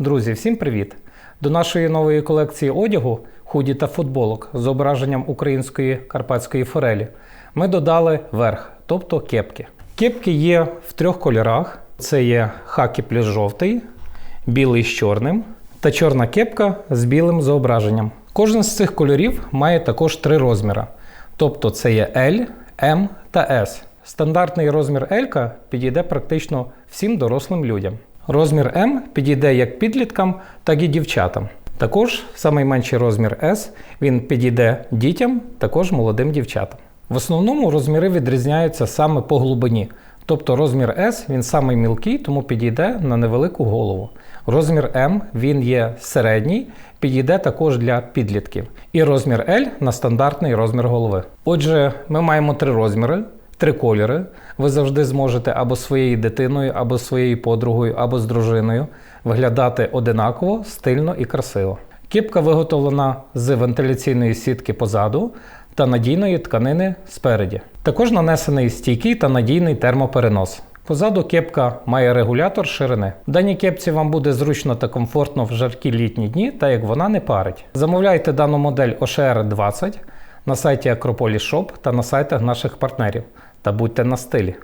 Друзі, всім привіт! До нашої нової колекції одягу, худі та футболок з зображенням української карпатської форелі ми додали верх, тобто кепки. Кепки є в трьох кольорах: це є хакі плюс жовтий, білий з чорним та чорна кепка з білим зображенням. Кожен з цих кольорів має також три розміри. Тобто це є L, M та S. Стандартний розмір L підійде практично всім дорослим людям. Розмір М підійде як підліткам, так і дівчатам. Також найменший розмір S він підійде дітям, також молодим дівчатам. В основному розміри відрізняються саме по глибині. Тобто розмір S він самий мілкий, тому підійде на невелику голову. Розмір М він є середній, підійде також для підлітків. І розмір L на стандартний розмір голови. Отже, ми маємо три розміри. Три кольори. Ви завжди зможете або своєю дитиною, або своєю подругою, або з дружиною виглядати одинаково, стильно і красиво. Кіпка виготовлена з вентиляційної сітки позаду та надійної тканини спереді. Також нанесений стійкий та надійний термоперенос. Позаду кепка має регулятор ширини. В даній кепці вам буде зручно та комфортно в жаркі літні дні, так як вона не парить. Замовляйте дану модель OSHR 20 на сайті Акрополі Шоп та на сайтах наших партнерів. Та будьте на стилі.